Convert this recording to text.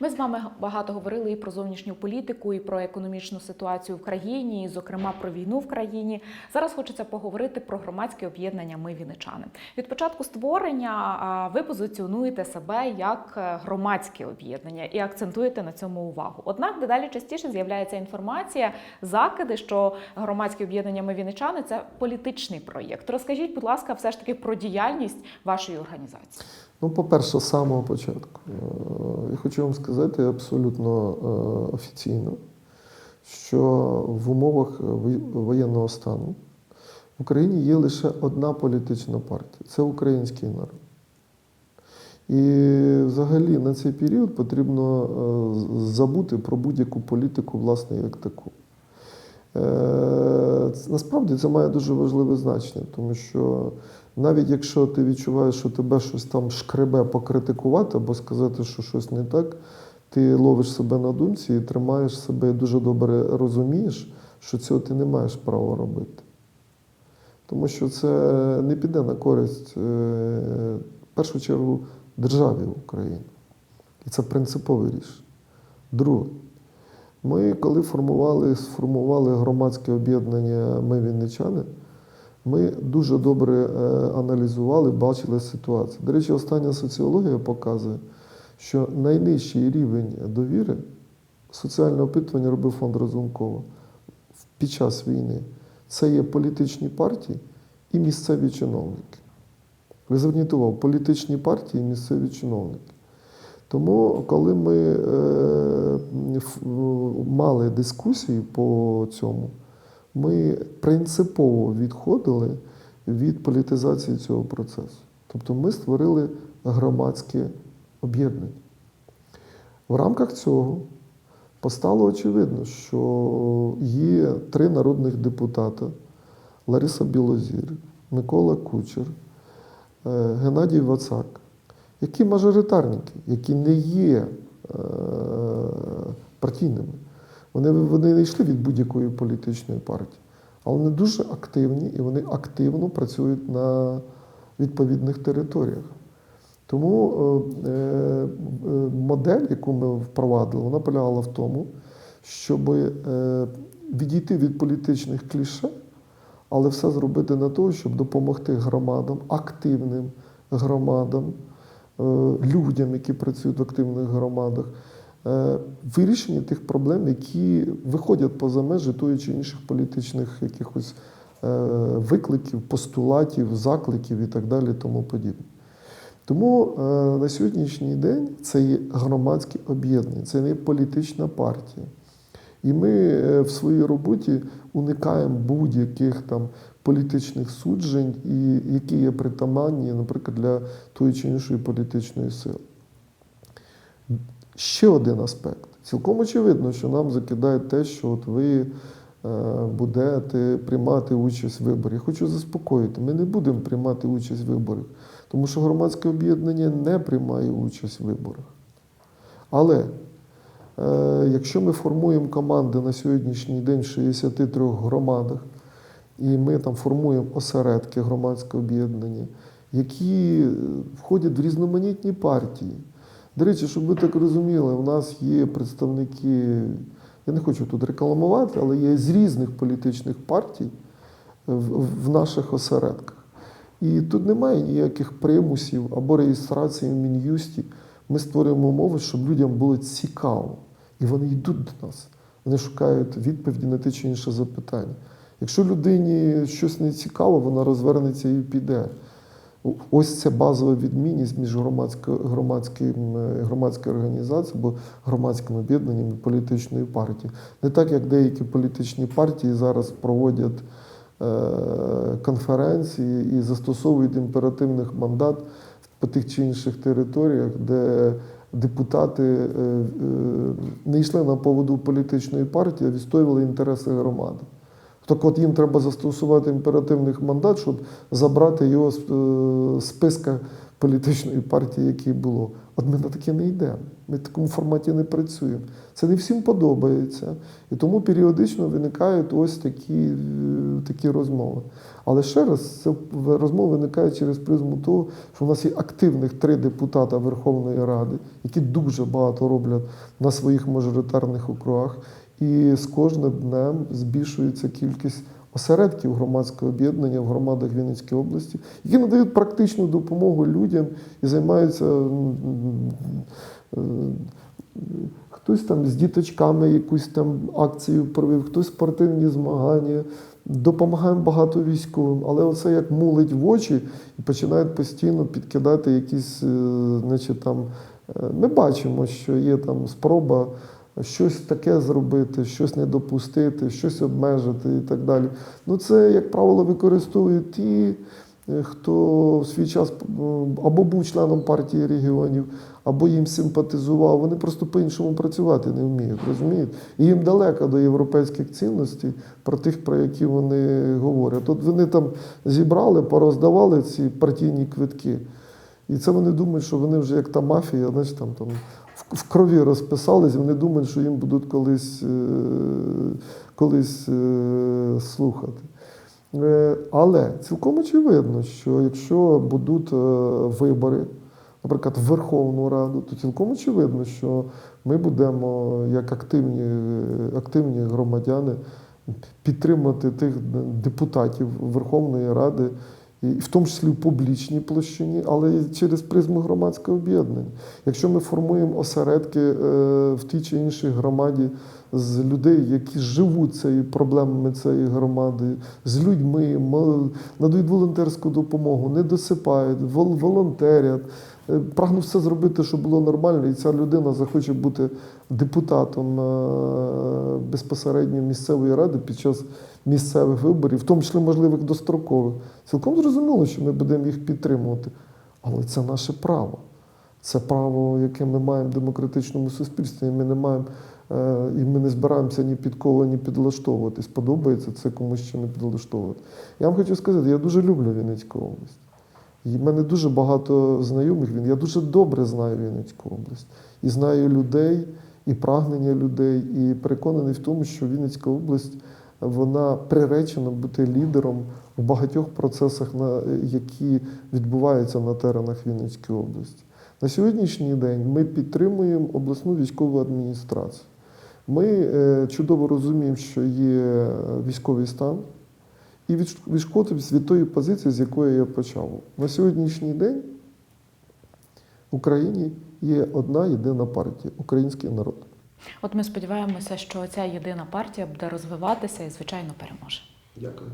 Ми з вами багато говорили і про зовнішню політику, і про економічну ситуацію в країні, і, зокрема, про війну в країні. Зараз хочеться поговорити про громадське об'єднання Ми Вінничани. Від початку створення ви позиціонуєте себе як е, громадське об'єднання і акцентуєте на цьому увагу. Однак дедалі частіше з'являється інформація, закиди, що громадське об'єднання Ми Вінничани – це політичний проєкт. Розкажіть, будь ласка, все ж таки про діяльність вашої організації. Ну, по-перше, з самого початку. Е, Я хочу вам сказати абсолютно е, офіційно, що в умовах воєнного стану в Україні є лише одна політична партія це український народ. І взагалі на цей період потрібно е, забути про будь-яку політику, власне, як таку. Е, Насправді це має дуже важливе значення, тому що навіть якщо ти відчуваєш, що тебе щось там шкребе покритикувати або сказати, що щось не так, ти ловиш себе на думці і тримаєш себе і дуже добре розумієш, що цього ти не маєш права робити. Тому що це не піде на користь е, в першу чергу державі України. І це принципове рішення. Друге, ми, коли формували, сформували громадське об'єднання Ми Вінничани, ми дуже добре е, аналізували, бачили ситуацію. До речі, остання соціологія показує, що найнижчий рівень довіри соціальне опитування робив фонд Разумкова під час війни. Це є політичні партії і місцеві чиновники. Ви зверніть увагу, політичні партії і місцеві чиновники. Тому, коли ми е, мали дискусії по цьому, ми принципово відходили від політизації цього процесу. Тобто ми створили громадське об'єднання. В рамках цього постало очевидно, що є три народних депутата: Лариса Білозір, Микола Кучер, е, Геннадій Вацак, які мажоритарники, які не є е, партійними. Вони, вони не йшли від будь-якої політичної партії, але вони дуже активні і вони активно працюють на відповідних територіях. Тому е, е, модель, яку ми впровадили, вона полягала в тому, щоб е, відійти від політичних кліше, але все зробити на те, щоб допомогти громадам, активним громадам, е, людям, які працюють в активних громадах, е, вирішенні тих проблем, які виходять поза межі тої чи інших політичних якихось е, викликів, постулатів, закликів і так далі, тому подібне. Тому е, на сьогоднішній день це є громадське об'єднання, це не політична партія. І ми е, в своїй роботі уникаємо будь-яких там політичних суджень, і які є притаманні, наприклад, для тої чи іншої політичної сили. Ще один аспект. Цілком очевидно, що нам закидають те, що от ви е, будете приймати участь в виборах. Я хочу заспокоїти, ми не будемо приймати участь в виборах, тому що громадське об'єднання не приймає участь в виборах. Але е, якщо ми формуємо команди на сьогоднішній день в 63 громадах, і ми там формуємо осередки громадського об'єднання, які входять в різноманітні партії. До речі, щоб ви так розуміли, у нас є представники, я не хочу тут рекламувати, але є з різних політичних партій в, в наших осередках. І тут немає ніяких примусів або реєстрації в Мін'юсті. Ми створюємо умови, щоб людям було цікаво. І вони йдуть до нас. Вони шукають відповіді на те чи інше запитання. Якщо людині щось не цікаво, вона розвернеться і піде. Ось це базова відмінність між громадською, е, громадською організацією або громадським об'єднанням і політичною партією. Не так, як деякі політичні партії зараз проводять е, конференції і застосовують імперативних мандат по тих чи інших територіях, де депутати е, не йшли на поводу політичної партії, а відстоювали інтереси громади. Так от їм треба застосувати імперативних мандат, щоб забрати його з е, списка політичної партії, який було. От ми на таке не йдемо. Ми в такому форматі не працюємо. Це не всім подобається. І тому періодично виникають ось такі, е, такі розмови. Але ще раз, це розмова виникає через призму того, що в нас є активних три депутата Верховної Ради, які дуже багато роблять на своїх мажоритарних округах. І з кожним днем збільшується кількість осередків громадського об'єднання в громадах Вінницької області, які надають практичну допомогу людям і займаються е, хтось там з діточками якусь там акцію провів, хтось спортивні змагання. Допомагаємо багато військовим, але оце як мулить в очі і починають постійно підкидати якісь, е, значить, там. е, Ми бачимо, що є там спроба щось таке зробити, щось не допустити, щось обмежити і так далі. Ну, це, як правило, використовують ті, е, хто в свій час або був членом партії регіонів, або їм симпатизував. Вони просто по-іншому працювати не вміють, розумієте? І їм далеко до європейських цінностей, про тих, про які вони говорять. От вони там зібрали, пороздавали ці партійні квитки. І це вони думають, що вони вже як та мафія, знаєш, там, там в- крові розписались, вони думають, що їм будуть колись, е, колись е, слухати. Е, Але цілком очевидно, що якщо будуть вибори, наприклад, в Верховну Раду, то цілком очевидно, що ми будемо як активні, активні громадяни підтримувати тих депутатів Верховної Ради, в тому числі в публічній площині, але і через призму громадського об'єднання. Якщо ми формуємо осередки е, в тій чи іншій громаді з людей, які живуть цією проблемами цієї громади, з людьми, надають волонтерську допомогу, не досипають, волонтерять, е, прагнуть все зробити, щоб було нормально, і ця людина захоче бути депутатом е, безпосередньо місцевої ради під час місцевих виборів, в тому числі можливих дострокових. Цілком зрозуміло, що ми будемо їх підтримувати. Але це наше право. Це право, яке ми маємо в демократичному суспільстві. І ми не маємо, е, і ми не збираємося ні під кого, ні підлаштовуватись. Подобається це комусь ще не підлаштовувати. Я вам хочу сказати, я дуже люблю Вінницьку область. І в мене дуже багато знайомих. Він я дуже добре знаю Вінницьку область. І знаю людей, і прагнення людей, і переконаний в тому, що Вінницька область вона приречена бути лідером у багатьох процесах, які відбуваються на теренах Вінницької області. На сьогоднішній день ми підтримуємо обласну військову адміністрацію. Ми е, чудово розуміємо, що є військовий стан, і відш- відшкодуємося від тої позиції, з якої я почав. На сьогоднішній день в Україні є одна єдина партія український народ. От ми сподіваємося, що ця єдина партія буде розвиватися і, звичайно, переможе. Дякую.